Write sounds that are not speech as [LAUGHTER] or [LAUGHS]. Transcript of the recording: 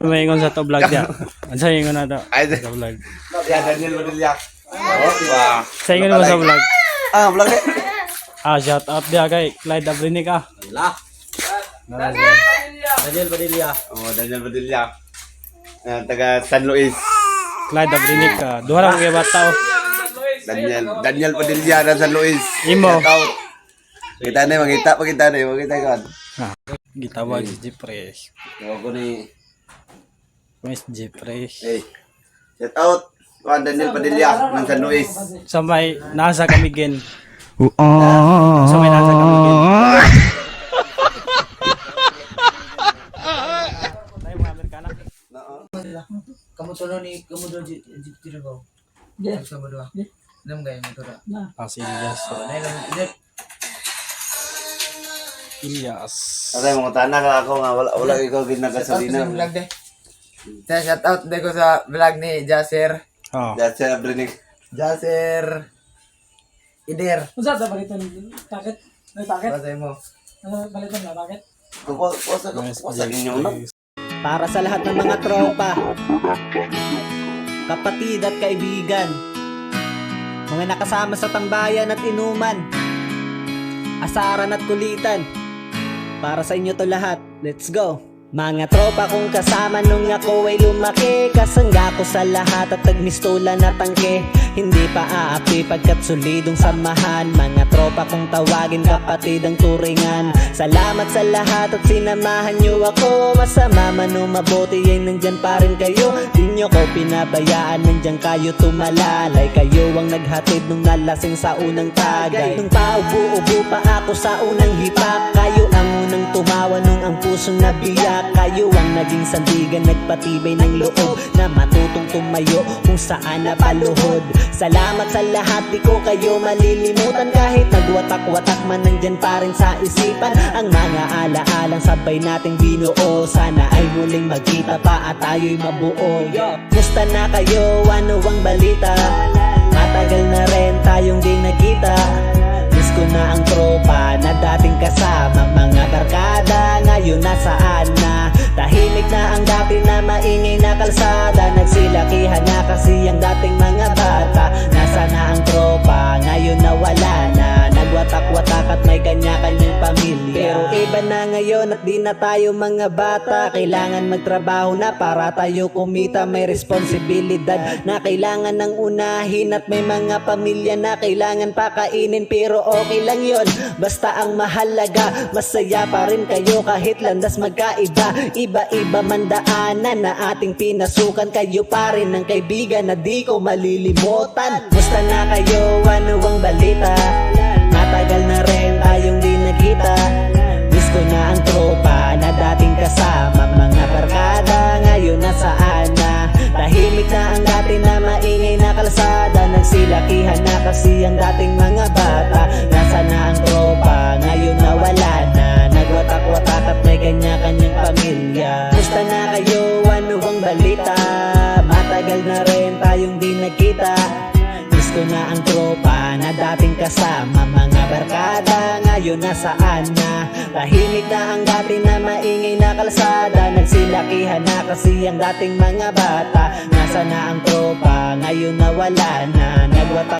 Maingon sa to vlog dia. Ano [LAUGHS] sa ingon na to? Sa vlog. Yan, Daniel Padilla. Oh, wow. Sa ingon mo sa vlog. Ah, vlog eh. Ah, shout out dia kay Clyde Abrinik ah. Siya. Daniel Padilla. Oh, Daniel Padilla. Ah, taga San Luis. Clyde Abrinik ah. Duha lang kay bata oh. Daniel Daniel Padilla na San Luis. Imo. Pakita na, makita, pakita na, makita ka. Ah, gitawag si Jeffresh. Ewan ko ni, Miss Jeffresh. eh, shout out. Juan Daniel Padilla ng San Luis. Sa may nasa kamigin. Sa may nasa kamigin. Amerikana. Kamu tulo ni kamu do di ko. Yeah. Sama dua. Nam gaya mo tura. Ah, si Ilyas. Nay lang ide. Ilyas. Aray, mga tanak ako nga, wala, wala ikaw Shout out sa. Sa shout out de ko sa vlog ni Jaser. Oh. Siya brinig. Jaser Ider. Unsa ta baliton takit? May takit? Pasay mo. Ano baliton na takit? Kupo, kusa, Miss kusa, inyo na. Para sa lahat ng mga tropa, kapatid at kaibigan, mga nakasama sa tambayan at inuman, asaran at kulitan, para sa inyo to lahat, let's go! Mga tropa kong kasama nung ako ay lumaki Kasangga ko sa lahat at nagmistola na tangke. Hindi pa aapi pagkat solidong samahan. Mga tropa kong tawagin kapatid ang turingan. Salamat sa lahat at sinamahan nyo ako. Masama man o mabuti ay nandyan pa rin kayo. Di nyo ko pinabayaan nandyan kayo tumalalay. Kayo ang naghatid nung nalasing sa unang tagay. Nung paubo-ubo pa ako sa unang hipak Kayo ang unang tumawa nung ang pusong nabiyak Kayo ang naging sandigan Nagpatibay ng loob Na matutong tumayo kung saan napaluhod. Salamat sa lahat Di ko kayo malilimutan. Kahit nagwatak-watak man Nandyan pa rin sa isipan. Ang mga alaalang sabay nating binuo Sana ay muling magkita pa At tayo'y mabuo. Musta na kayo? Ano ang balita? Matagal na rin kalsada Nagsilakihan na kasi ang dating mga bata. Nasa na ang tropa ngayon at di na tayo mga bata. Kailangan magtrabaho na para tayo kumita. May responsibilidad na kailangan ng unahin At may mga pamilya na kailangan pakainin. Pero okay lang yon Basta ang mahalaga. Masaya pa rin kayo kahit landas magkaiba. Iba-iba man daanan na ating pinasukan. Kayo pa rin ang kaibigan na di ko malilimutan. Musta na kayo? Ano ang balita? Kasi ang dating mga bata Nasa na ang tropa ngayon nawala na. Nagwatak-watak at may kanya-kanyang pamilya. Musta na kayo? Ano ang balita? Matagal na rin tayong di nagkita. Ko na ang tropa na dating kasama. Mga barkada ngayon nasaan na? Tahimik na ang dati na maingay na kalsada. Nagsilakihan na kasi ang dating mga bata. Nasa na ang tropa ngayon nawala na. Nagwatak